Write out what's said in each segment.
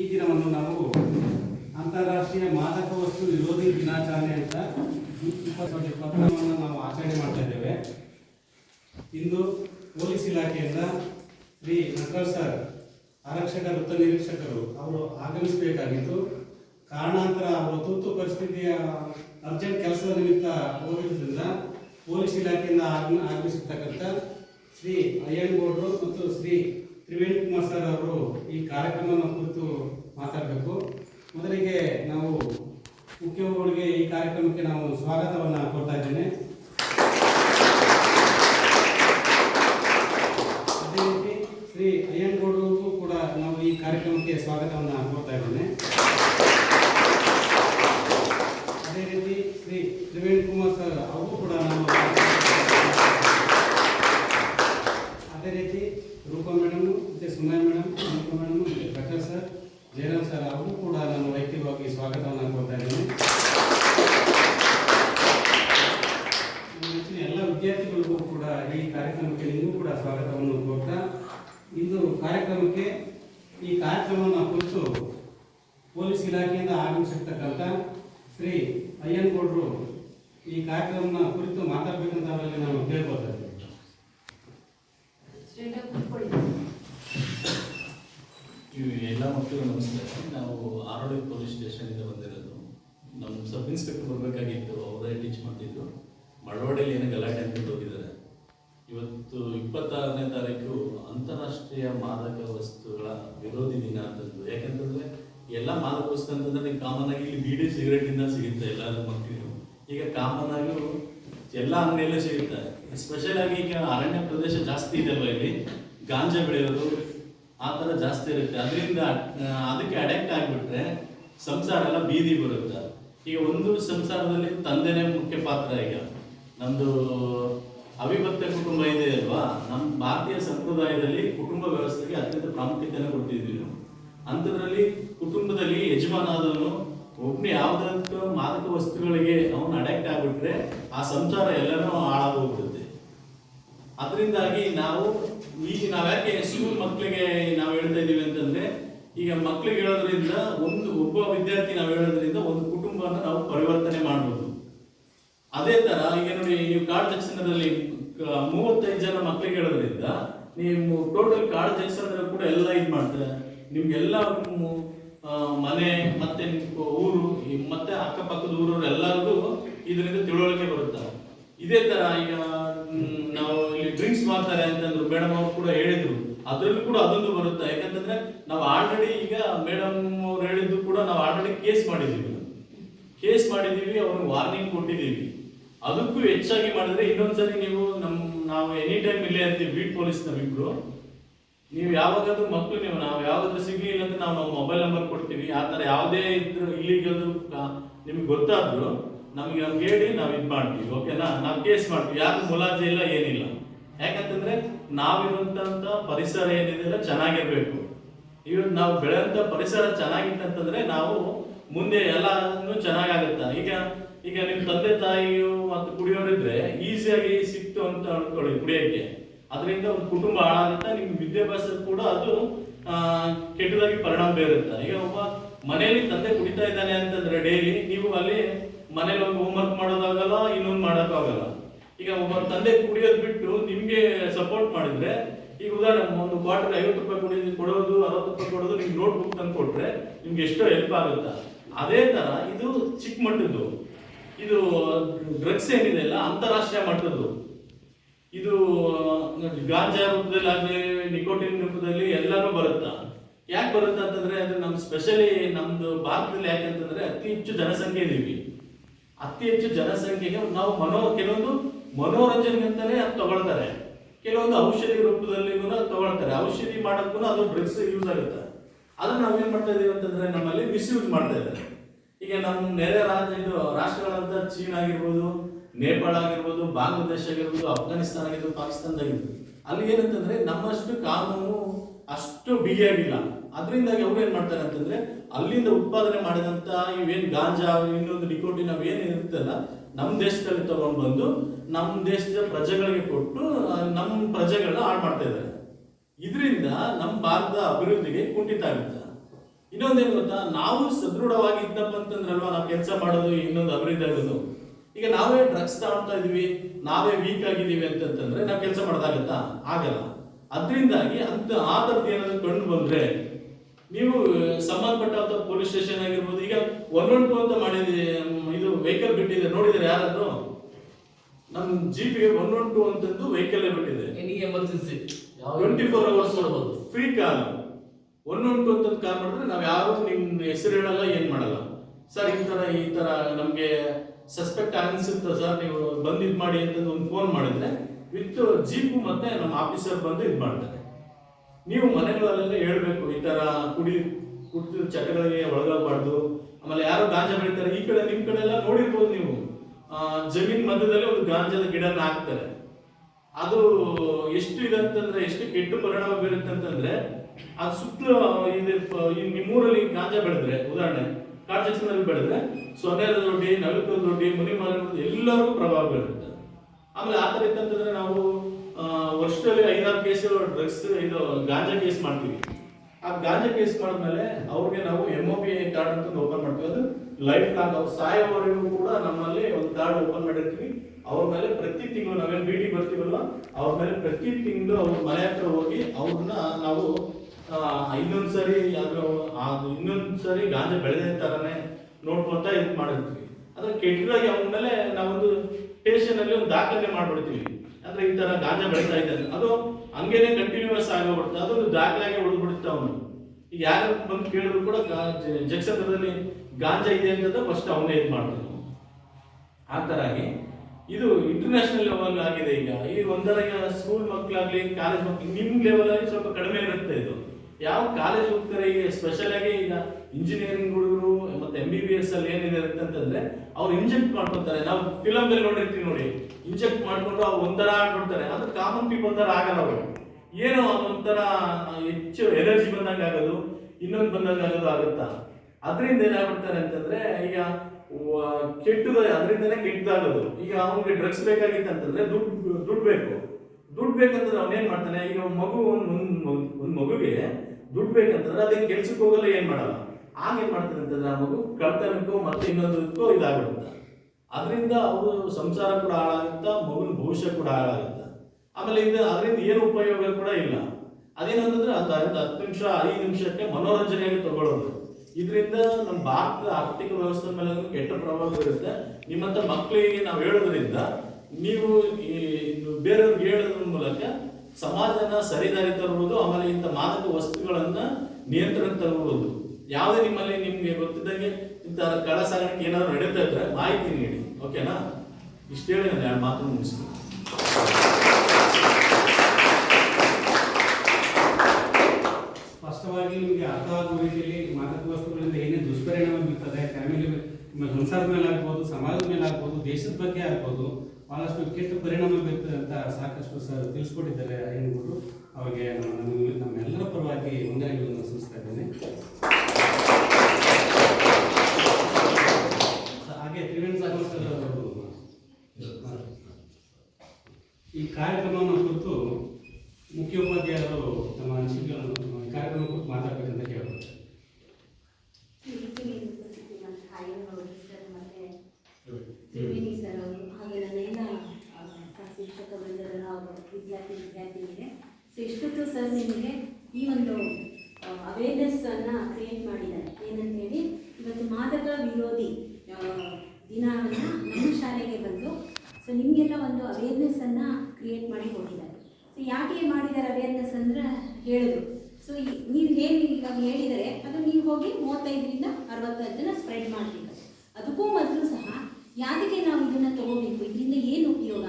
ಈ ದಿನವನ್ನು ನಾವು ಅಂತಾರಾಷ್ಟ್ರೀಯ ಮಾದಕ ವಸ್ತು ವಿರೋಧಿ ದಿನಾಚರಣೆ ಅಂತ ಇಪ್ಪತ್ತು ಇಪ್ಪತ್ತೊಂದನ್ನು ನಾವು ಆಚರಣೆ ಮಾಡ್ತಾ ಇದ್ದೇವೆ. ಇಂದು ಪೊಲೀಸ್ ಇಲಾಖೆಯಿಂದ ಶ್ರೀ ನಕರ್ ಸರ್, ಆರಕ್ಷಕ ವೃತ್ತ ನಿರೀಕ್ಷಕರು ಅವರು ಆಗಮಿಸಬೇಕಾಗಿತ್ತು. ಕಾರಣಾಂತರ ಅವರು ತುರ್ತು ಪರಿಸ್ಥಿತಿಯ ಅರ್ಜೆಂಟ್ ಕೆಲಸದ ನಿಮಿತ್ತ ಹೋಗಿದ್ದರಿಂದ ಪೊಲೀಸ್ ಇಲಾಖೆಯಿಂದ ಆಗಮ ಆಗಮಿಸಿರ್ತಕ್ಕಂಥ ಶ್ರೀ ಅಯ್ಯನಗೌಡರು ಮತ್ತು ಶ್ರೀ ತ್ರಿವೇಣಿ ಕುಮಾರ್ ಸರ್ ಅವರು ಈ ಕಾರ್ಯಕ್ರಮವನ್ನು ಕುರಿತು ಮಾತಾಡಬೇಕು. ಮೊದಲಿಗೆ ನಾವು ಮುಖ್ಯಗಳಿಗೆ ಈ ಕಾರ್ಯಕ್ರಮಕ್ಕೆ ನಾವು ಸ್ವಾಗತವನ್ನು ಕೊಡ್ತಾ ಇದ್ದೇನೆ ಅದೇ ರೀತಿ ಶ್ರೀ ಅಯ್ಯನಗೌಡರಿಗೂ ಕೂಡ ನಾವು ಈ ಕಾರ್ಯಕ್ರಮಕ್ಕೆ ಸ್ವಾಗತವನ್ನು ಕೋರ್ತಾ ಇದ್ದೇನೆ ಅದೇ ರೀತಿ ಶ್ರೀ ತ್ರಿವೇಣಿ ಕುಮಾರ್ ಸರ್ ಅವರು ಕೂಡ ನಾವು ಅದೇ ರೀತಿ ರೂಪಾ ಮೇಡಮ್ ಮತ್ತೆ ಸುಮಯ ಮೇಡಮ್ ರೂಪಾ ಮೇಡಮ್ ಮತ್ತೆ ಪ್ರಕಾಶ್ ಸರ್ ಜಯರಾಮ್ ಸರ್ ಅವರು ಕೂಡ ನಾನು ವೈಯಕ್ತಿಕವಾಗಿ ಸ್ವಾಗತವನ್ನು ಕೋರ್ತಾ ಇದ್ದೇನೆ ನಮ್ಮ ನೆಚ್ಚಿನ ಎಲ್ಲ ವಿದ್ಯಾರ್ಥಿಗಳಿಗೂ ಕೂಡ ಈ ಕಾರ್ಯಕ್ರಮಕ್ಕೆ ನಿಮಗೂ ಕೂಡ ಸ್ವಾಗತವನ್ನು ಕೋರ್ತಾ ಇಂದು ಕಾರ್ಯಕ್ರಮಕ್ಕೆ ಈ ಕಾರ್ಯಕ್ರಮವನ್ನು ಕುರಿತು ಪೊಲೀಸ್ ಇಲಾಖೆಯಿಂದ ಆಗಮಿಸಿರ್ತಕ್ಕಂಥ ಶ್ರೀ ಅಯ್ಯನಗೌಡರು ಈ ಕಾರ್ಯಕ್ರಮನ ಕುರಿತು ಮಾತಾಡಬೇಕಂತ ಅವರಲ್ಲಿ ನಾವು ಕೂತ್ಕೊಳ್ಳಿ. ಎಲ್ಲ ಮಕ್ಕಳಿಗೂ ನಮಸ್ಕಾರ. ನಾವು ಆರೋಡಿ ಪೊಲೀಸ್ ಸ್ಟೇಷನಿಂದ ಬಂದಿರೋದು. ನಮ್ಮ ಸಬ್ ಇನ್ಸ್ಪೆಕ್ಟರ್ ಬರಬೇಕಾಗಿತ್ತು. ಅವರೇ ಟೀಚ್ ಮಾಡ್ತಿದ್ರು. ಮಳವಾಡಿಯಲ್ಲಿ ಏನೋ ಗಲಾಟೆ ಅಂತ ಹೋಗಿದ್ದಾರೆ. ಇವತ್ತು ಇಪ್ಪತ್ತಾರನೇ ತಾರೀಕು ಅಂತಾರಾಷ್ಟ್ರೀಯ ಮಾದಕ ವಸ್ತುಗಳ ವಿರೋಧಿ ದಿನ ಅಂತಂದು ಯಾಕಂತಂದ್ರೆ ಎಲ್ಲ ಮಾದಕ ವಸ್ತು ಅಂತಂದ್ರೆ ಕಾಮನ್ ಆಗಿ ಇಲ್ಲಿ ಬೀಡಿ ಸಿಗರೇಟ್ ಇಂದ ಸಿಗುತ್ತೆ ಎಲ್ಲಾದ್ರೂ ಮಕ್ಕಳಿಗೂ. ಈಗ ಕಾಮನ್ ಆಗಿ ಎಲ್ಲ ಅಂಗಡಿಯಲ್ಲೂ ಸಿಗುತ್ತೆ. ಸ್ಪೆಷಲ್ ಆಗಿ ಈಗ ಅರಣ್ಯ ಪ್ರದೇಶ ಜಾಸ್ತಿ ಇದೆಲ್ವ ಇಲ್ಲಿ? ಗಾಂಜಾ ಬೆಳೆಯೋದು ಆ ಥರ ಜಾಸ್ತಿ ಇರುತ್ತೆ. ಅದರಿಂದ ಅದಕ್ಕೆ ಅಡ್ಯಾಕ್ಟ್ ಆಗಿಬಿಟ್ರೆ ಸಂಸಾರ ಎಲ್ಲ ಬೀದಿ ಬರುತ್ತೆ. ಈಗ ಒಂದು ಸಂಸಾರದಲ್ಲಿ ತಂದೆನೇ ಮುಖ್ಯ ಪಾತ್ರ ಈಗ. ನಮ್ದು ಅವಿಭಕ್ತ ಕುಟುಂಬ ಇದೆ ಅಲ್ವಾ? ನಮ್ಮ ಭಾರತೀಯ ಸಂಪ್ರದಾಯದಲ್ಲಿ ಕುಟುಂಬ ವ್ಯವಸ್ಥೆಗೆ ಅತ್ಯಂತ ಪ್ರಾಮುಖ್ಯತೆಯನ್ನು ಕೊಡ್ತಿದ್ವಿ ನಾವು. ಅಂಥದ್ರಲ್ಲಿ ಕುಟುಂಬದಲ್ಲಿ ಯಜಮಾನ ಆದವನು ಒಬ್ಬನೇ ಯಾವುದಾದ್ರು ಮಾದಕ ವಸ್ತುಗಳಿಗೆ ಅವನು ಅಡ್ಯಾಕ್ಟ್ ಆಗಿಬಿಟ್ರೆ ಆ ಸಂಸಾರ ಎಲ್ಲರೂ ಹಾಳಾಗೋಗ್ಬಿಡುತ್ತೆ. ಅದರಿಂದಾಗಿ ನಾವು ಈಗ ನಾವ್ಯಾಕೆ ಸ್ಕೂಲ್ ಮಕ್ಕಳಿಗೆ ನಾವು ಹೇಳ್ತಾ ಇದ್ದೀವಿ ಅಂತಂದ್ರೆ, ಈಗ ಮಕ್ಕಳಿಗೆ ಹೇಳೋದ್ರಿಂದ ಒಂದು, ಒಬ್ಬ ವಿದ್ಯಾರ್ಥಿ ನಾವು ಹೇಳೋದ್ರಿಂದ ಒಂದು ಕುಟುಂಬವನ್ನು ನಾವು ಪರಿವರ್ತನೆ ಮಾಡ್ಬೋದು. ಅದೇ ತರ ಈಗ ನೋಡಿ, ನೀವು ಜಂಕ್ಷನದಲ್ಲಿ ಮೂವತ್ತೈದು ಜನ ಮಕ್ಕಳಿಗೆ ಹೇಳೋದ್ರಿಂದ ನೀವು ಟೋಟಲ್ ಕಾಡು ಜಂಕ್ಷನ್ ಕೂಡ ಎಲ್ಲ ಇದು ಮಾಡ್ತಾರೆ. ನಿಮ್ಗೆಲ್ಲ ಮನೆ, ಮತ್ತೆ ಊರು ಮತ್ತೆ ಅಕ್ಕಪಕ್ಕದ ಊರವ್ರು ಎಲ್ಲರಿಗೂ ಇದರಿಂದ ತಿಳುವಳಿಕೆ ಬರುತ್ತೆ. ಇದೇ ತರ ಈಗ ನಾವು ಇಲ್ಲಿ ಡ್ರಿಂಕ್ಸ್ ಮಾಡ್ತಾರೆ ಅಂತಂದ್ರು ಮೇಡಮ್ ಅವ್ರು ಕೂಡ ಹೇಳಿದ್ರು. ಅದ್ರಲ್ಲೂ ಕೂಡ ಅದೊಂದು ಬರುತ್ತೆ. ಯಾಕಂತಂದ್ರೆ ನಾವು ಆಲ್ರೆಡಿ ಈಗ ಮೇಡಮ್ ಅವ್ರು ಹೇಳಿದ್ದು ಕೂಡ ನಾವು ಆಲ್ರೆಡಿ ಕೇಸ್ ಮಾಡಿದ್ದೀವಿ. ಕೇಸ್ ಮಾಡಿದ್ದೀವಿ, ಅವ್ರಿಗೆ ವಾರ್ನಿಂಗ್ ಕೊಟ್ಟಿದ್ದೀವಿ. ಅದಕ್ಕೂ ಹೆಚ್ಚಾಗಿ ಮಾಡಿದ್ರೆ ಇನ್ನೊಂದ್ಸರಿ ನೀವು ನಮ್, ನಾವು ಎನಿ ಟೈಮ್ ಇಲ್ಲೇ ಇರ್ತೀವಿ ಬೀಟ್ ಪೊಲೀಸ್ ನಮ್ಮಿಬ್ರು ನೀವು ಯಾವಾಗಾದ್ರೂ ಮಕ್ಕಳು ನೀವು, ನಾವು ಯಾವ್ದಾದ್ರು ಸಿಗ್ಲಿಲ್ಲ ಅಂತ ನಾವು ನಮ್ಮ ಮೊಬೈಲ್ ನಂಬರ್ ಕೊಡ್ತೀವಿ. ಆ ಥರ ಯಾವುದೇ ಇದ್ರು ಇಲ್ಲಿಗಲ್ ನಿಮ್ಗೆ ಗೊತ್ತಾದ್ರು ನಮ್ಗೆ ನಮ್ಗೆ ಹೇಳಿ ನಾವು ಇದು ಮಾಡ್ತೀವಿ. ಓಕೆನಾ ನಾವು ಕೇಸ್ ಮಾಡ್ತೀವಿ. ಯಾರು ಮುಲಾಜೆ ಇಲ್ಲ, ಏನಿಲ್ಲ. ಯಾಕಂತಂದ್ರೆ ನಾವಿರುವಂತ ಪರಿಸರ ಏನಿದೆ ಚೆನ್ನಾಗಿರ್ಬೇಕು. ಇವತ್ತು ನಾವು ಬೆಳೆಯಂತ ಪರಿಸರ ಚೆನ್ನಾಗಿತ್ತಂತಂದ್ರೆ ನಾವು ಮುಂದೆ ಎಲ್ಲಾನು ಚೆನ್ನಾಗಾಗುತ್ತೆ? ಈಗ ಈಗ ನಿಮ್ಮ ತಂದೆ ತಾಯಿಯು ಮತ್ತು ಕುಡಿಯೋರಿದ್ರೆ ಈಸಿಯಾಗಿ ಸಿಕ್ತು ಅಂತ ಅನ್ಕೊಳ್ಳಿ ಕುಡಿಯಕ್ಕೆ. ಅದರಿಂದ ಒಂದು ಕುಟುಂಬ ಹಾಳಾಗುತ್ತೆ ನಿಮ್ಮ ವಿದ್ಯಾಭ್ಯಾಸ ಕೂಡ ಅದು ಕೆಟ್ಟದಾಗಿ ಪರಿಣಾಮ ಬೀರುತ್ತೆ. ಈಗ ಒಬ್ಬ ಮನೆಯಲ್ಲಿ ತಂದೆ ಕುಡಿತಾ ಇದ್ದಾನೆ ಅಂತಂದ್ರೆ ಡೈಲಿ ನೀವು ಅಲ್ಲಿ ಮನೇಲಿ ಒಂದು ಹೋಮ್ವರ್ಕ್ ಮಾಡೋದಾಗಲ್ಲ, ಇನ್ನೊಂದು ಮಾಡೋಕ್ಕಾಗಲ್ಲ ಈಗ ಒಬ್ಬ ತಂದೆ ಕುಡಿಯೋದು ಬಿಟ್ಟು ನಿಮಗೆ ಸಪೋರ್ಟ್ ಮಾಡಿದ್ರೆ, ಈಗ ಉದಾಹರಣೆ, ಒಂದು ಕ್ವಾರ್ಟರ್ ಐವತ್ತು ರೂಪಾಯಿ ಕುಡಿ ಕೊಡೋದು, ಅರವತ್ತು ರೂಪಾಯಿ ಕೊಡೋದು, ನಿಮ್ಗೆ ನೋಟ್ ಬುಕ್ ತಂದು ಕೊಟ್ರೆ ನಿಮ್ಗೆ ಎಷ್ಟೋ ಹೆಲ್ಪ್ ಆಗುತ್ತೆ. ಅದೇ ತರ ಇದು ಚಿಕ್ಕ ಮಟ್ಟದ್ದು ಇದು ಡ್ರಗ್ಸ್ ಏನಿದೆ ಅಲ್ಲ, ಅಂತಾರಾಷ್ಟ್ರೀಯ ಮಟ್ಟದ್ದು. ಇದು ಗಾಂಜಾ ರೂಪದಲ್ಲಿ ಆಗಲಿ ನಿಕೋಟಿನ್ ರೂಪದಲ್ಲಿ ಎಲ್ಲಾನು ಬರುತ್ತಾ? ಯಾಕೆ ಬರುತ್ತೆ ಅಂತಂದ್ರೆ, ಅದು ನಮ್ಮ ಸ್ಪೆಷಲಿ ನಮ್ದು ಭಾರತದಲ್ಲಿ ಯಾಕಂತಂದ್ರೆ ಅತಿ ಹೆಚ್ಚು ಜನಸಂಖ್ಯೆ ಇದೀವಿ. ಅತಿ ಹೆಚ್ಚು ಜನಸಂಖ್ಯೆಗೆ ನಾವು ಮನೋ, ಕೆಲವೊಂದು ಮನೋರಂಜನೆ ಅಂತಾನೆ ಅದು ತಗೊಳ್ತಾರೆ. ಕೆಲವೊಂದು ಔಷಧಿ ರೂಪದಲ್ಲಿ ತಗೊಳ್ತಾರೆ. ಔಷಧಿ ಮಾಡೋಕ್ಕೂ ಅದು ಡ್ರಗ್ಸ್ ಯೂಸ್ ಆಗುತ್ತೆ. ಅದನ್ನ ನಾವೇನ್ ಮಾಡ್ತಾ ಇದೀವಿ ಅಂತಂದ್ರೆ, ನಮ್ಮಲ್ಲಿ ಮಿಸ್ಯೂಸ್ ಮಾಡ್ತಾ ಇದ್ದಾರೆ. ಈಗ ನಮ್ಮ ನೆರೆ ರಾಜ್ಯ ಇದು ರಾಷ್ಟ್ರಗಳಂತ ಚೀನಾ ಆಗಿರ್ಬೋದು, ನೇಪಾಳ ಆಗಿರ್ಬೋದು, ಬಾಂಗ್ಲಾದೇಶ ಆಗಿರ್ಬೋದು ಅಫ್ಘಾನಿಸ್ತಾನ ಆಗಿರ್ಬೋದು ಪಾಕಿಸ್ತಾನದಾಗಿರ್ಬೋದು ಅಲ್ಲಿ ಏನಂತಂದ್ರೆ ನಮ್ಮಷ್ಟು ಕಾನೂನು ಅಷ್ಟು ಬಿಗಿಯಾಗಿಲ್ಲ ಅದರಿಂದಾಗಿ ಅವ್ರು ಏನ್ ಮಾಡ್ತಾರೆ ಅಂತಂದ್ರೆ, ಅಲ್ಲಿಂದ ಉತ್ಪಾದನೆ ಮಾಡಿದಂತ ಇವೇನ್ ಗಾಂಜಾ, ಇನ್ನೊಂದು ನಿಕೋಟಿನ್ ಅವೇನ್ ಇರುತ್ತಲ್ಲ ನಮ್ಮ ದೇಶದಲ್ಲಿ ತಗೊಂಡು ಬಂದು ನಮ್ಮ ದೇಶದ ಪ್ರಜೆಗಳಿಗೆ ಕೊಟ್ಟು ನಮ್ಮ ಪ್ರಜೆಗಳನ್ನ ಹಾಳು ಮಾಡ್ತಾ ಇದ್ದಾರೆ. ಇದರಿಂದ ನಮ್ಮ ಭಾರತದ ಅಭಿವೃದ್ಧಿಗೆ ಕುಂಠಿತ ಆಗುತ್ತೆ. ಇನ್ನೊಂದೇನು ಗೊತ್ತಾ? ನಾವು ಸದೃಢವಾಗಿ ಇದ್ದಪ್ಪ ಅಂತಂದ್ರಲ್ವಾ ನಾವು ಕೆಲಸ ಮಾಡೋದು ಇನ್ನೊಂದು ಅಭಿವೃದ್ಧಿ ಆಗೋದು ಈಗ ನಾವೇ ಡ್ರಗ್ಸ್ ತಗೊಳ್ತಾ ಇದೀವಿ ನಾವೇ ವೀಕ್ ಆಗಿದ್ದೀವಿ ಅಂತಂತಂದ್ರೆ ನಾವು ಕೆಲಸ ಮಾಡೋದಾಗತ್ತಾ? ಆಗಲ್ಲ. ಅದರಿಂದಾಗಿ ಅಂತ ಆ ಥರದ್ದು ಏನಾದ್ರು ಕಂಡು ಬಂದ್ರೆ ನೀವು ಸಂಬಂಧಪಟ್ಟ ಪೊಲೀಸ್ ಸ್ಟೇಷನ್ ಆಗಿರ್ಬೋದು ಈಗ ಒನ್ ಒನ್ ಟು ಅಂತ ಮಾಡಿದೆ ಇದು ವೆಹಿಕಲ್ ಬಿಟ್ಟಿದೆ ನೋಡಿದ್ರೆ ಯಾರಾದ್ರು ನಮ್ಮ ಜೀಪಿಗೆ ಒನ್ ಒನ್ ಟು ಅಂತಂದು ವೆಹಿಕಲ್ ಬಿಟ್ಟಿದೆ emergency twenty four hours free call one ಉಂಟು ಅಂತ ಕಾಲ್ ಮಾಡಿದ್ರೆ ನಾವು ಯಾರು ನಿಮ್ಮ ಹೆಸರು ಹೇಳಲ್ಲ ಏನು ಮಾಡಲ್ಲ. ಸರ್ ಈ ತರ ಈ ತರ ನಮಗೆ ಸಸ್ಪೆಕ್ಟ್ ಅನಿಸುತ್ತೆ ಸರ್ ನೀವು ಬಂದು ಇದು ಮಾಡಿ ಅಂತ ಒಂದು ಫೋನ್ ಮಾಡಿದ್ರೆ ವಿತ್ ಜೀಪು ಮತ್ತೆ ನಮ್ಮ ಆಫೀಸರ್ ಬಂದು ಇದು ಮಾಡ್ತಾರೆ. ನೀವು ಮನೆಗಳಲ್ಲೆಲ್ಲ ಹೇಳಬೇಕು, ಈ ತರ ಕುಡಿ, ಕುಡಿದ ಚಟಗಳಿಗೆ ಒಳಗಾಗಬಾರ್ದು. ಆಮೇಲೆ ಯಾರು ಗಾಂಜಾ ಬೆಳಿತಾರೆ, ಈ ಕಡೆ ನಿಮ್ಮ ಕಡೆ ಎಲ್ಲ ನೋಡಿರ್ಬೋದು ನೀವು. ಜಮೀನ್ ಮಧ್ಯದಲ್ಲಿ ಒಂದು ಗಾಂಜಾದ ಗಿಡನ ಹಾಕ್ತಾರೆ. ಅದು ಎಷ್ಟು ಇದೆ ಅಂತಂದ್ರೆ ಎಷ್ಟು ಕೆಟ್ಟ ಪರಿಣಾಮ ಬೀರುತ್ತೆ ಅಂತಂದ್ರೆ ಅದು ಸುತ್ತಲೂ ಈ ನಿಮ್ಮೂರಲ್ಲಿ ಗಾಂಜಾ ಬೆಳೆದ್ರೆ, ಉದಾಹರಣೆ ಕಾಡ್ ಜಂಕ್ಷನಲ್ಲಿ ಬೆಳೆದ್ರೆ ಸೊನ್ನೆರ ದೊಡ್ಡಿ ನವಿಲು ದೊಡ್ಡಿ ಮುನಿ ಮರ ಎಲ್ಲರಿಗೂ ಪ್ರಭಾವ ಬೀರುತ್ತೆ. ಆಮೇಲೆ ಆ ಥರ ಇತ್ತಂತಂದ್ರೆ ನಾವು ವರ್ಷದಲ್ಲಿ ಐದಾರು ಕೇಸ್ ಡ್ರಗ್ಸ್ ಇದು ಗಾಂಜಾ ಕೇಸ್ ಮಾಡ್ತೀವಿ. ಆ ಗಾಂಜಾ ಕೇಸ್ ಮಾಡಿದ್ಮೇಲೆ ಅವ್ರಿಗೆ ನಾವು ಎಂ ಒ ಪಿ ಕಾರ್ಡ್ ಅಂತ ಓಪನ್ ಮಾಡ್ತೀವಿ. ಅದು ಲೈಫ್ ಲಾಂಗ್ ಅವ್ರು ಸಾಯೋವರೆಗೂ ಕೂಡ ನಮ್ಮಲ್ಲಿ ಒಂದು ಕಾರ್ಡ್ ಓಪನ್ ಮಾಡಿರ್ತೀವಿ. ಅವ್ರ ಮೇಲೆ ಪ್ರತಿ ತಿಂಗಳು, ನಾವೇನು ಬರ್ತೀವಲ್ವ? ಬರ್ತೀವಲ್ಲ ಅವ್ರ ಮೇಲೆ ಪ್ರತಿ ತಿಂಗಳು ಅವ್ರ ಮನೆ ಹತ್ರ ಹೋಗಿ ಅವ್ರನ್ನ ನಾವು ಇನ್ನೊಂದ್ ಸರಿ ಯಾವ್ದು ಇನ್ನೊಂದು ಸರಿ ಗಾಂಜಾ ಬೆಳೆದ ತರನೇ ನೋಡ್ಕೊತಾ ಇದು ಮಾಡಿರ್ತೀವಿ. ಅದ್ರ ಕೆಟ್ಟದಾಗಿ ಅವನ ಮೇಲೆ ನಾವೊಂದು ಸ್ಟೇಷನ್ ಅಲ್ಲಿ ಒಂದು ದಾಖಲೆ ಮಾಡ್ಬಿಡ್ತೀವಿ. ಅಂದ್ರೆ ಈ ತರ ಗಾಂಜಾ ಬೆಳೀತಾ ಇದ್ದಾನೆ. ಅದು ಹಂಗೇನೆ ಕಂಟಿನ್ಯೂಸ್ ಆಗೋಗ್ಬಿಡುತ್ತೆ ಅದೊಂದು ದಾಖಲಾಗಿ ಉಳಿದ್ಬಿಡುತ್ತೆ ಅವನು. ಈಗ ಯಾರು ಬಂದು ಕೇಳಿದ್ರು ಕೂಡ ಜಕ್ಷತ್ರದಲ್ಲಿ ಗಾಂಜಾ ಇದೆ ಅಂತ ಫಸ್ಟ್ ಅವನೇ ಇದು ಮಾಡ್ತಾನೆ. ಆ ತರಾಗಿ ಇದು ಇಂಟರ್ನ್ಯಾಷನಲ್ ಲೆವೆಲ್ ಆಗಿದೆ ಈಗ. ಈ ಒಂದರ ಸ್ಕೂಲ್ ಮಕ್ಕಳಾಗಲಿ ಕಾಲೇಜ್ ಮಕ್ಕಳು ನಿಮ್ಮ ಲೆವೆಲ್ ಆಗಿ ಸ್ವಲ್ಪ ಕಡಿಮೆ ಇರುತ್ತೆ ಇದು. ಯಾವ ಕಾಲೇಜ್ ಹೋಗ್ತಾರೆ ಸ್ಪೆಷಲ್ ಆಗಿ ಈಗ ಇಂಜಿನಿಯರಿಂಗ್ ಹುಡುಗರು ಮತ್ತೆ ಎಂ ಬಿ ಬಿ ಎಸ್ ಅಲ್ಲಿ ಏನಿದೆ ಅಂತಂದ್ರೆ ಅವ್ರು ಇಂಜೆಕ್ಟ್ ಮಾಡ್ಕೊತಾರೆ ನಾವು ಫಿಲಮ್ ಅಲ್ಲಿ ನೋಡಿರ್ತೀವಿ ನೋಡಿ ಇಂಜೆಕ್ಟ್ ಮಾಡ್ಕೊಂಡು ಅವ್ರು ಒಂಥರ ಆಗ್ಬಿಡ್ತಾರೆ. ಅದು ಕಾಮನ್ ಪೀಪಲ್ ತರ ಆಗಲ್ಲ ಅವರು. ಏನೋ ಅದೊಂಥರ ಹೆಚ್ಚು ಎನರ್ಜಿ ಬಂದಂಗೆ ಆಗೋದು, ಇನ್ನೊಂದು ಬಂದಂಗೆ ಆಗೋದು ಆಗುತ್ತಾ? ಅದರಿಂದ ಏನಾಗ್ಬಿಡ್ತಾರೆ ಅಂತಂದ್ರೆ, ಈಗ ಕೆಟ್ಟದ, ಅದರಿಂದನೇ ಕೆಟ್ಟದಾಗೋದು. ಈಗ ಅವನಿಗೆ ಡ್ರಗ್ಸ್ ಬೇಕಾಗಿತ್ತು ಅಂತಂದ್ರೆ ದುಡ್ಡು ದುಡ್ಡು ಬೇಕು. ದುಡ್ಡು ಬೇಕಂತಂದ್ರೆ ಅವನೇನ್ ಮಾಡ್ತಾನೆ, ಈಗ ಮಗು, ಒಂದು ಒಂದು, ಒಂದ್ ಮಗುಗೆ ದುಡ್ಡು ಬೇಕಂತಂದ್ರೆ ಅದಕ್ಕೆ ಕೆಲ್ಸಕ್ಕೆ ಹೋಗಲ್ಲ, ಏನು ಮಾಡಲ್ಲ. ಆಗ ಏನು ಮಾಡ್ತಾರೆ ಅಂತಂದ್ರೆ ಆ ಮಗು ಕಳ್ತನಕ್ಕೂ ಮತ್ತೆ ಇನ್ನೊಂದಕ್ಕೂ ಇದಾಗ್ಬಿಡುತ್ತೆ. ಅದರಿಂದ ಅವರು ಸಂಸಾರ ಕೂಡ ಹಾಳಾಗುತ್ತ ಮಗುನ ಭವಿಷ್ಯ ಕೂಡ ಹಾಳಾಗುತ್ತ. ಆಮೇಲೆ ಇದು ಅದರಿಂದ ಏನು ಉಪಯೋಗ ಕೂಡ ಇಲ್ಲ. ಅದೇನಂತಂದ್ರೆ ಅದು ಹತ್ತು ನಿಮಿಷ, ಐದು ನಿಮಿಷಕ್ಕೆ ಮನೋರಂಜನೆಯಾಗಿ ತಗೊಳ್ಳೋದು. ಇದರಿಂದ ನಮ್ಮ ಭಾರತದ ಆರ್ಥಿಕ ವ್ಯವಸ್ಥೆ ಮೇಲೆ ಕೆಟ್ಟ ಪ್ರಭಾವ ಬೀರುತ್ತೆ. ನಿಮ್ಮಂತ ಮಕ್ಕಳಿಗೆ ನಾವು ಹೇಳೋದ್ರಿಂದ ನೀವು ಈ ಬೇರೆಯವ್ರಿಗೆ ಹೇಳೋದ್ರ ಮೂಲಕ ಸಮಾಜನ ಸರಿದಾರಿ ತರುವುದು ಆಮೇಲೆ ಇಂಥ ಮಾದಕ ವಸ್ತುಗಳನ್ನ ನಿಯಂತ್ರಣ ತರುವುದು. ಯಾವುದೇ ನಿಮ್ಮಲ್ಲಿ ನಿಮ್ಗೆ ಗೊತ್ತಿದ್ದಂಗೆ ಇಂಥ ಕಳ ಸಾಗಾಣಿಕೆ ಏನಾದ್ರು ನಡೀತಾ ಇದ್ರೆ ಮಾಹಿತಿ ನೀಡಿ. ಓಕೆನಾ ಇಷ್ಟು ಹೇಳಿ ನಾನು ಎರಡು ಮಾತು ಮುಗಿಸ್ತೀನಿ. ಸ್ಪಷ್ಟವಾಗಿ ನಿಮಗೆ ಅರ್ಥವಾಗುವ ರೀತಿಯಲ್ಲಿ ಮಾದಕ ವಸ್ತುಗಳಿಂದ ಏನೇ ದುಷ್ಪರಿಣಾಮ ಬೀರ್ತದೆ, ಫ್ಯಾಮಿಲಿ ನಿಮ್ಮ ಸಂಸಾರದ ಮೇಲೆ ಆಗ್ಬೋದು ಸಮಾಜದ ಮೇಲೆ ಆಗ್ಬೋದು ದೇಶದ ಬಗ್ಗೆ ಆಗ್ಬೋದು ಬಹಳಷ್ಟು ಕೆಟ್ಟ ಪರಿಣಾಮ ಬೀರ್ತದೆ ಅಂತ ಸಾಕಷ್ಟು ಸರ್ ತಿಳಿಸ್ಕೊಟ್ಟಿದ್ದಾರೆ ಐನಗುರು ಅವರಿಗೆ ನಾನು ನಮ್ಮ- ನಮ್ಮೆಲ್ಲರ ಪರವಾಗಿ ವಂದನೆಗಳನ್ನು ಸಲ್ಲಿಸ್ತಾ ಇದ್ದೇನೆ. ಹಾಗೆ ತ್ರಿವೇಣಿ ಸಾಗರ್ ಈ ಕಾರ್ಯಕ್ರಮವನ್ನು ಕುರಿತು ಮುಖ್ಯೋಪಾಧ್ಯಾಯರು ತಮ್ಮ ಅನಿಸಿಕೆಗಳನ್ನು ಕಾರ್ಯಕ್ರಮ ಕುರಿತು ಮಾತಾಡಬೇಕಂತ ಕೇಳ್ಬೋದು ಇವತ್ತಿನ ಉಪಸ್ಥಿತಿ ಮತ್ತು ಹಾಯನ್ ಗೌಡ್ರು ಸರ್ ಮತ್ತೆ ತ್ರಿವೇಣಿ ಸರ್ ಅವರು ಹಾಗೆ ನನ್ನೆಲ್ಲ ಆ, ಸಹ ಶಿಕ್ಷಕ ವೃಂದದ ಅವರು ವಿದ್ಯಾರ್ಥಿ ವಿದ್ಯಾರ್ಥಿನಿಗೆ ಸೊ ಇಷ್ಟೊತ್ತು ಸರ್ ನಿಮಗೆ ಈ ಒಂದು ಅವೇರ್ನೆಸ್ ಅನ್ನ ಕ್ರಿಯೇಟ್ ಮಾಡಿದ್ದಾರೆ. ಏನಂತೇಳಿ ಇವತ್ತು ಮಾದಕ ವಿರೋಧಿ ದಿನವನ್ನು ನಮ್ಮ ಶಾಲೆಗೆ ಬಂದು ಸೊ ನಿಮಗೆಲ್ಲ ಒಂದು ಅವೇರ್ನೆಸ್ ಅನ್ನ ಕ್ರಿಯೇಟ್ ಮಾಡಿ ಹೋಗಿದ್ದಾರೆ ಸೊ ಯಾಕೆ ಮಾಡಿದ್ದಾರೆ ಅವೇರ್ನೆಸ್ ಅಂದ್ರೆ ಹೇಳಿದ್ರು. ಸೊ ನೀವು ಏನು ಇವಾಗ ಹೇಳಿದರೆ ಅದು ನೀವು ಹೋಗಿ ಮೂವತ್ತೈದರಿಂದ ಅರವತ್ತೈದು ಜನ ಸ್ಪ್ರೆಡ್ ಮಾಡಬೇಕು ಅದಕ್ಕೂ ಮೊದಲು ಸಹ ಯಾರಿಗೆ ನಾವು ಇದನ್ನು ತಗೋಬೇಕು? ಇದರಿಂದ ಏನು ಉಪಯೋಗ?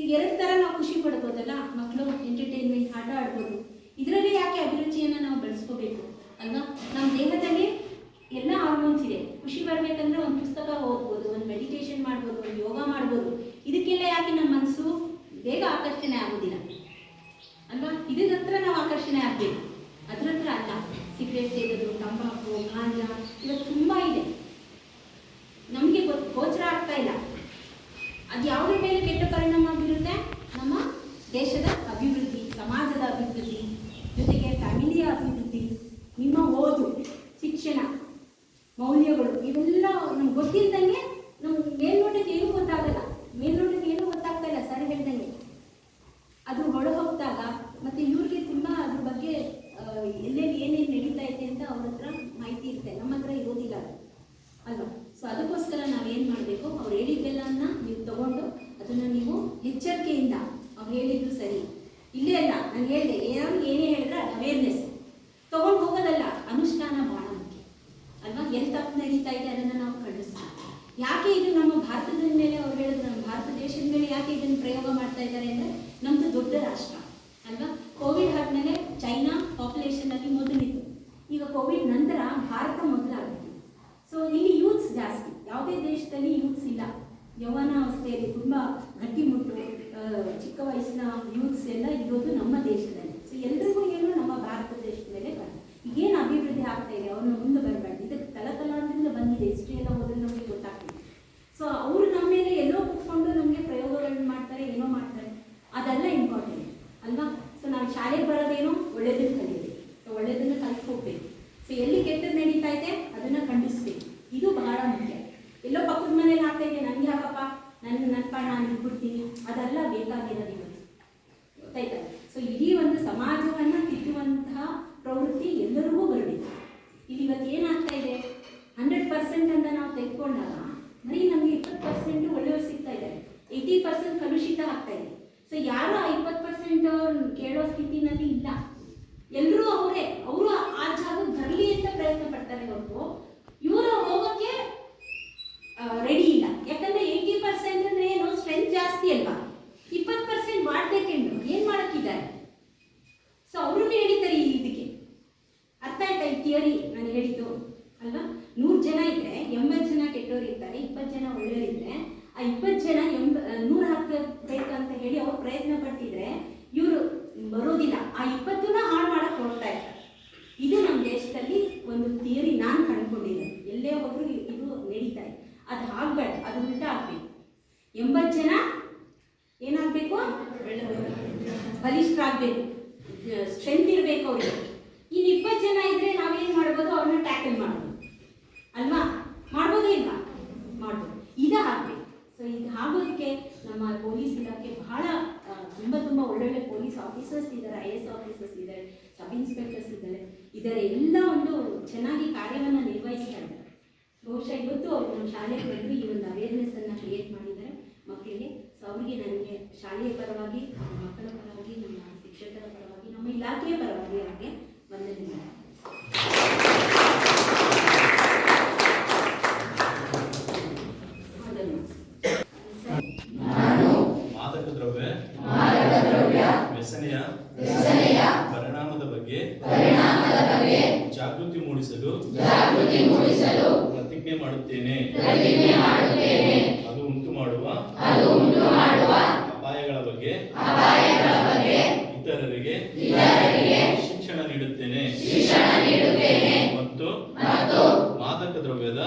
ಈಗ ಎರಡು ಥರ ನಾವು ಖುಷಿ ಪಡ್ಬೋದಲ್ಲ? ಮಕ್ಕಳು ಎಂಟರ್ಟೈನ್ಮೆಂಟ್ ಆಟ ಆಡ್ಬೋದು. ಇದರಲ್ಲಿ ಯಾಕೆ ಅಭಿರುಚಿಯನ್ನು ನಾವು ಬೆಳೆಸ್ಕೋಬೇಕು? ಅಲ್ವಾ? ನಮ್ಮ ದೇಹದಲ್ಲಿ ಎಲ್ಲ ಹಾರ್ಮೋನ್ಸ್ ಇದೆ. ಖುಷಿ ಬರಬೇಕಂದ್ರೆ ಒಂದು ಪುಸ್ತಕ ಓದ್ಬೋದು, ಒಂದು ಮೆಡಿಟೇಷನ್ ಮಾಡ್ಬೋದು, ಒಂದು ಯೋಗ ಮಾಡ್ಬೋದು. ಇದಕ್ಕೆಲ್ಲ ಯಾಕೆ ನಮ್ಮ ಮನಸ್ಸು ಬೇಗ ಆಕರ್ಷಣೆ ಆಗೋದಿಲ್ಲ? ಅಲ್ವಾ? ಇದ್ರ ಹತ್ರ ನಾವು ಆಕರ್ಷಣೆ ಆಗಬೇಕು. ಅದ್ರ ಹತ್ರ ಅಲ್ಲ. ಸಿಗರೇಟ್ ಸೇದೋದು, ತಂಬಾಕು, ಗಾಂಜಾ ಇವತ್ತು ತುಂಬ ಇದೆ. ನಮಗೆ ಗೋಚರ ಆಗ್ತಾ ಇಲ್ಲ. ಅದು ಯಾವುದ್ರ ಮೇಲೆ ಕೆಟ್ಟ ಪರಿಣಾಮ ದೇಶದ ಅಭಿವೃದ್ಧಿ ಸಮಾಜದ ಅಭಿವೃದ್ಧಿ ಜೊತೆಗೆ ಫ್ಯಾಮಿಲಿಯ ಅಭಿವೃದ್ಧಿ ನಿಮ್ಮ ಓದು ಶಿಕ್ಷಣ ಮೌಲ್ಯಗಳು ಇವೆಲ್ಲ ನಮ್ಗೆ ಗೊತ್ತಿಲ್ಲದಂಗೆ ನಾನು ಹೇಳಿದೆ, ಏನಾದ್ರು ಏನೇ ಹೇಳಿದ್ರೆ ಅವೇರ್ನೆಸ್ ತಗೊಂಡು ಹೋಗೋದಲ್ಲ, ಅನುಷ್ಠಾನ ಬಹಳ ಮುಖ್ಯ ಅಲ್ವಾ? ಎಲ್ಲಿ ತಪ್ಪು ನಡೀತಾ ಇದೆ ಅದನ್ನು ನಾವು ಖಂಡಿಸ್ತೀವಿ. ಯಾಕೆ ಇದು ನಮ್ಮ ಭಾರತದ ಮೇಲೆ ಅವ್ರು ಹೇಳಿದ್ರು, ನಮ್ಮ ಭಾರತ ದೇಶದ ಮೇಲೆ ಯಾಕೆ ಇದನ್ನು ಪ್ರಯೋಗ ಮಾಡ್ತಾ ಇದ್ದಾರೆ ಅಂದರೆ ನಮ್ಮದು ದೊಡ್ಡ ರಾಷ್ಟ್ರ. ಅಲ್ವಾ? ಕೋವಿಡ್ ಆದಮೇಲೆ ಚೈನಾ ಪಾಪ್ಯುಲೇಷನ್ ಅಲ್ಲಿ ಮೊದಲಿತ್ತು. ಈಗ ಕೋವಿಡ್ ನಂತರ ಭಾರತ ಮೊದಲಾಗುತ್ತೆ ಸೊ ಇಲ್ಲಿ ಯೂತ್ಸ್ ಜಾಸ್ತಿ. ಯಾವುದೇ ದೇಶದಲ್ಲಿ ಯೂತ್ಸ್ ಇಲ್ಲ. ಯೌವನಾವಸ್ಥೆಯಲ್ಲಿ ತುಂಬ ಗಟ್ಟಿ ವಯಸ್ಸಿನ ಯೂತ್ಸ್ ಎಲ್ಲ ಇರೋದು ನಮ್ಮ ದೇಶದಲ್ಲಿ ಸೊ ಎಲ್ರಿಗೂ ಏನು ನಮ್ಮ ಭಾರತ ದೇಶದ ಮೇಲೆ ಬರ್ತದೆ ಈಗೇನು ಅಭಿವೃದ್ಧಿ ಆಗ್ತಾ ಇದೆ ಅವ್ರನ್ನ ಮುಂದೆ ಬರಬಾರ್ದು ಇದಕ್ಕೆ ತಲತಲಾಂತರಿಂದ ಬಂದಿದೆ ಹಿಸ್ಟ್ರಿ ಎಲ್ಲ ಓದಿದ್ರೆ ನಮಗೆ ಗೊತ್ತಾಗ್ತದೆ ಸೊ ಅವರು ನಮ್ಮ ಮೇಲೆ ಎಲ್ಲೋ ಕೂತ್ಕೊಂಡು ನಮಗೆ ಪ್ರಯೋಗಗಳನ್ನ ಮಾಡ್ತಾರೆ ಏನೋ ಮಾಡ್ತಾರೆ ಅದೆಲ್ಲ ಇಂಪಾರ್ಟೆಂಟ್ ಅಲ್ವಾ ಸೊ ನಾವು ಶಾಲೆಗೆ ಬರೋದೇನೋ ಒಳ್ಳೇದನ್ನು ಕಲಿಯೋದು ಸೊ ಒಳ್ಳೇದನ್ನು ಕಲಿತು ಹೋಗ್ಬೇಕು ಸೊ ಎಲ್ಲಿ ಕೆಟ್ಟದ್ದು ನಡೀತಾ ಇದೆ ಅದನ್ನ ಖಂಡಿಸ್ಬೇಕು ಇದು ಬಹಳ ಮುಖ್ಯ ಎಲ್ಲೋ ಪಕ್ಕದ ಮನೇಲಿ ಆಗ್ತಾ ಇದೆ ನನಗೆ ಯಾಕಪ್ಪ ನನ್ನ ನನ್ನ ಪಾಡ ನಾನು ಬಿಡ್ತೀನಿ ಅದೆಲ್ಲ ಬೇಕಾಗಿರೋದು ಇವತ್ತು ಗೊತ್ತಾಯ್ತಾ ಸೊ ಇಡೀ ಒಂದು ಸಮಾಜವನ್ನ ತಿದ್ದುವಂತಹ ಪ್ರವೃತ್ತಿ ಎಲ್ಲರಿಗೂ ಬರಬೇಕು ಇಲ್ಲಿ ಇವತ್ತು ಏನಾಗ್ತಾ ಇದೆ ಹಂಡ್ರೆಡ್ ಪರ್ಸೆಂಟ್ ಅಂತ ನಾವು ತೆಗೆದುಕೊಂಡಾಗ ಬರೀ ನಮಗೆ ಇಪ್ಪತ್ತು ಪರ್ಸೆಂಟ್ ಒಳ್ಳೆಯವ್ರು ಸಿಗ್ತಾ ಇದ್ದಾರೆ ಏಯ್ಟಿ ಪರ್ಸೆಂಟ್ ಕಲುಷಿತ ಆಗ್ತಾ ಇದೆ ಸೊ ಯಾರು ಆ ಪರ್ಸೆಂಟ್ ಕೇಳೋ ಸ್ಥಿತಿನಲ್ಲಿ ಇಲ್ಲ. ಎಲ್ಲರೂ ಅವರೇ ಅವರು ಆ ಜಾಗಕ್ಕೆ ಬರಲಿ ಅಂತ ಪ್ರಯತ್ನ ಪಡ್ತಾರೆ ಹೊರತು ಇವರು ಹೋಗೋಕ್ಕೆ ರೆಡಿ ಇಲ್ಲ ಯಾಕಂದ್ರೆ ಏಯ್ಟಿ ಪರ್ಸೆಂಟ್ ಅಂದ್ರೆ ಏನು ಸ್ಟ್ರೆಂತ್ ಜಾಸ್ತಿ ಅಲ್ವಾ ಇಪ್ಪತ್ತು ಪರ್ಸೆಂಟ್ ಮಾಡ್ಬೇಕೆಂದು ಏನ್ ಮಾಡಕ್ಕಿದ್ದಾರೆ ಸೊ ಅವರು ಹೇಳಿದ್ದಾರೆ ಈ ಇದಕ್ಕೆ ಅರ್ಥ ಆಯ್ತಾ ಈ ಥಿಯರಿ ನಾನು ಹೇಳಿದ್ದು ಅಲ್ವಾ ನೂರು ಜನ ಇದ್ರೆ ಎಂಬತ್ತು ಜನ ಕೆಟ್ಟೋರು ಇರ್ತಾರೆ ಇಪ್ಪತ್ತು ಜನ ಒಳ್ಳೆಯವರು ಇದ್ರೆ ಆ ಇಪ್ಪತ್ತು ಜನ ಎಂಬ ನೂರು ಹಾಕಬೇಕಂತ ಹೇಳಿ ಅವ್ರು ಪ್ರಯತ್ನ ಪಟ್ಟಿದ್ರೆ ಇವರು ಬರೋದಿಲ್ಲ ಆ ಇಪ್ಪತ್ತನ್ನ ಹಾಳು ಮಾಡಕ್ ಹೋಗ್ತಾ ಇರ್ತಾರೆ ಇದು ನಮ್ಮ ದೇಶದಲ್ಲಿ ಒಂದು ಥಿಯರಿ ನಾನು ಕಂಡುಕೊಂಡಿರೋದು ಎಲ್ಲೇ ಹೋದ್ರೂ ಇದು ನಡೀತಾ ಇದೆ ಅದು ಆಗ್ಬೇಡ ಅದು ಉಲ್ಟಾ ಆಗ್ಬೇಕು ಎಂಬತ್ತು ಜನ ಏನಾಗಬೇಕು ಬಲಿಷ್ಠರಾಗಬೇಕು ಸ್ಟ್ರೆಂತ್ ಇರಬೇಕು ಅವ್ರಿಗೆ ಇನ್ನು ಇಪ್ಪತ್ತು ಜನ ಇದ್ರೆ ನಾವೇನು ಮಾಡ್ಬೋದು ಅವ್ರನ್ನ ಟ್ಯಾಕಲ್ ಮಾಡ್ಬೋದು ಅಲ್ವಾ ಮಾಡ್ಬೋದೇ ಇಲ್ವಾ ಮಾಡ್ಬೋದು ಇದು ಆಗಬೇಕು ಸೊ ಇದು ಆಗೋದಕ್ಕೆ ನಮ್ಮ ಪೊಲೀಸ್ ಇಲಾಖೆ ಬಹಳ ತುಂಬ ತುಂಬ ಒಳ್ಳೊಳ್ಳೆ ಪೊಲೀಸ್ ಆಫೀಸರ್ಸ್ ಇದ್ದಾರೆ, ಐ ಎಸ್ ಆಫೀಸರ್ಸ್ ಇದ್ದಾರೆ, ಸಬ್ ಇನ್ಸ್ಪೆಕ್ಟರ್ಸ್ ಇದ್ದಾರೆ. ಇದರ ಎಲ್ಲ ಒಂದು ಚೆನ್ನಾಗಿ ಕಾರ್ಯವನ್ನು ನಿರ್ವಹಿಸ್ತಾ ಇದ್ದಾರೆ. ಬಹುಶಃ ಇವತ್ತು ಅವರು ನಮ್ಮ ಶಾಲೆಗೆ ಬಂದು ಈ ಒಂದು ಅವೇರ್ನೆಸ್ ಅನ್ನ ಕ್ರಿಯೇಟ್ ಮಾಡಿದ್ದಾರೆ. ಮಕ್ಕಳಿಗೆ ಸೊ ಅವರಿಗೆ ನನಗೆ ಶಾಲೆಯ ಪರವಾಗಿ ಮಕ್ಕಳ ಪರವಾಗಿ, ನಮ್ಮ ಶಿಕ್ಷಕರ ಪರವಾಗಿ, ನಮ್ಮ ಇಲಾಖೆಯ ಪರವಾಗಿ ಅವರಿಗೆ ಇತರರಿಗೆ ಶಿಕ್ಷಣ ನೀಡುತ್ತೇನೆ. ಮತ್ತು ಮಾದಕ ದ್ರವ್ಯದ